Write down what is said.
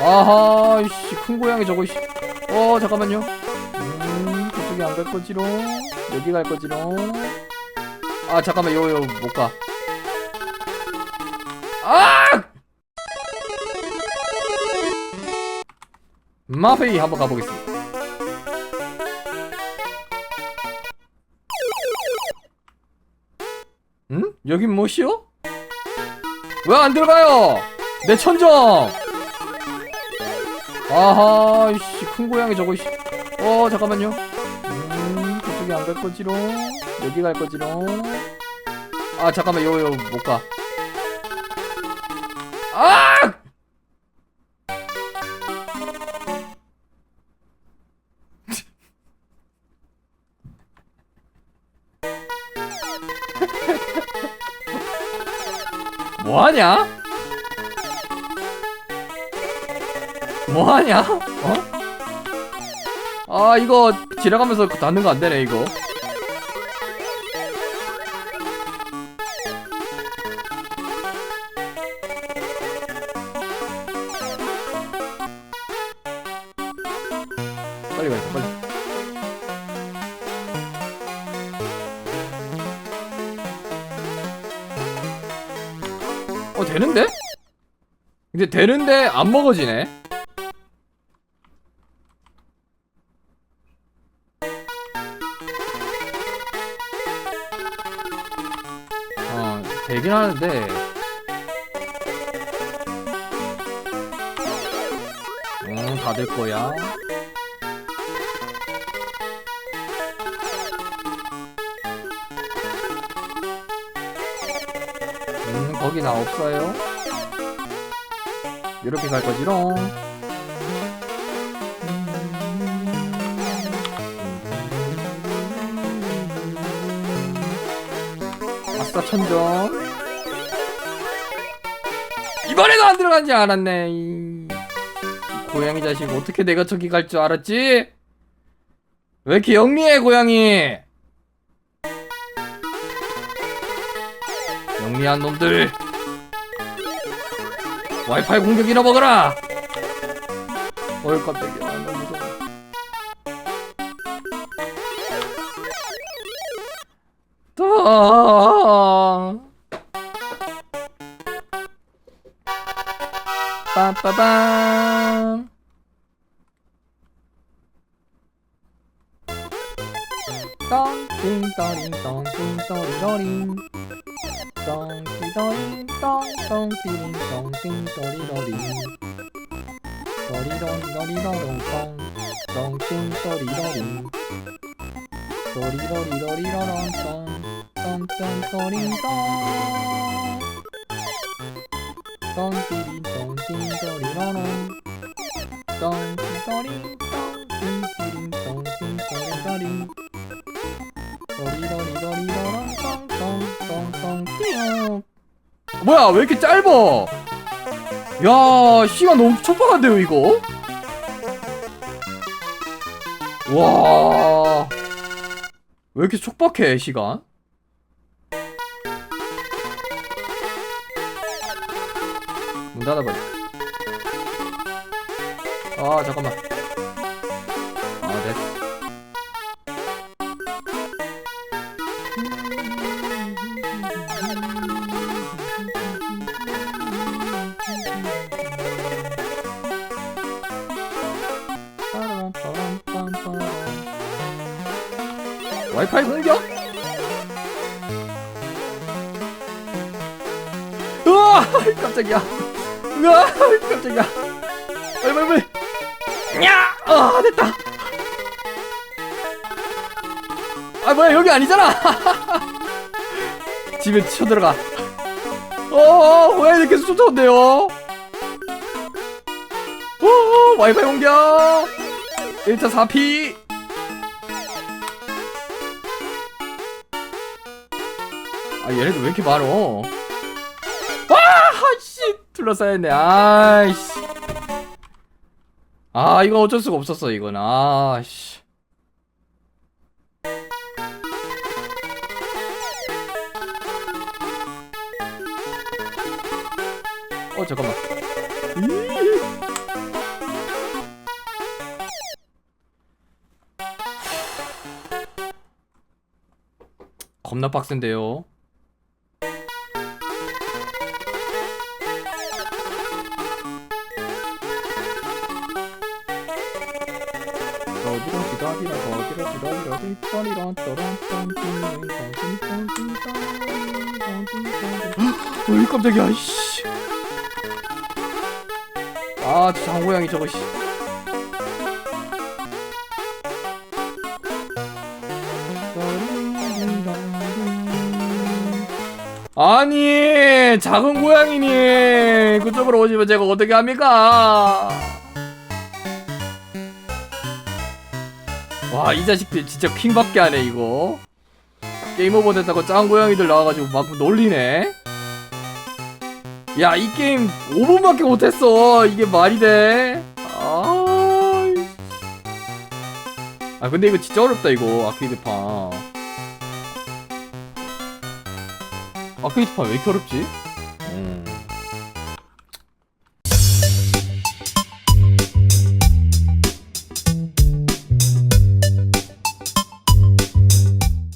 아하 이씨 큰 고양이 저거 씨. 어 잠깐만요 음 그쪽이 안 갈 거지롱 여기 갈 거지롱 아 잠깐만 요 요 못가 아 마페이 한번 가보겠습니다 응? 여긴 뭐시오? 왜안 들어가요? 내 천정! 아하, 이씨, 큰 고양이 저거, 씨. 어, 잠깐만요. 음, 그쪽이 안 갈 거지롱. 여기 갈 거지롱. 아, 잠깐만, 요, 요, 못 가. 아! 뭐하냐? 뭐하냐? 어? 아 이거 지나가면서 닿는 거 안 되네 이거. 빨리 가야 돼 빨리. 어 되는데? 근데 되는데 안 먹어지네. 되긴 하는데. 응다 될 거야. 음 거기 나 없어요. 이렇게 갈 거지롱. 아싸 천점. 이번에도 안 들어간지 알았네. 이, 이 고양이 자식 어떻게 내가 저기 갈 줄 알았지? 왜 이렇게 영리해 고양이? 영리한 놈들. 와이파이 공격 잃어먹어라! 어이 깜짝이야 빰빠밤. 똥띵떠링 똥띵떠리러링. 똥띠떠링 똥똥띠링 똥띵떠리러링. 떠리러리러리러롱 똥 똥띵떠리러링. 떠리러리러리러롱 똥 똥똥떠링 똥 똥띠링 똥띵떠리러롱 똥띵떠링 똥띵띠링 똥띵떠리러링 떠리러리러리러롱 똥똥똥똥 뭐야 왜 이렇게 짧아 야 시간 너무 촉박한데요 이거 와. 왜 이렇게 촉박해, 시간? 문 닫아버려. 아, 잠깐만. 아, 됐어. 와이파이 공격? 우와 깜짝이야 우와 깜짝이야. 빨리 빨리 빨리. 야! 아 됐다. 아 뭐야 여기 아니잖아. 집에 쳐들어가. 어어 뭐야 이렇게 쫓아온대요. 오 와이파이 공격. 1차 4피. 아 얘네들 왜 이렇게 많어 둘러싸였네. 아이씨. 아, 이건 어쩔 수가 없었어, 이건. 아씨. 어, 잠깐만. 겁나 빡센데요. 어디로 기다리라 뒷다리라 떠란딴 어이 깜짝이야 씨. 아 장고양이 저거 씨. 아니 작은 고양이니 그쪽으로 오시면 제가 어떻게 합니까? 와 이 자식들 진짜 킹받게 하네 이거 게임 오버 됐다고 짱 고양이들 나와가지고 막 놀리네 야 이 게임 5분밖에 못했어 이게 말이 돼? 아... 아 근데 이거 진짜 어렵다 이거 아케이드판 아케이드판 왜 이렇게 어렵지? 음.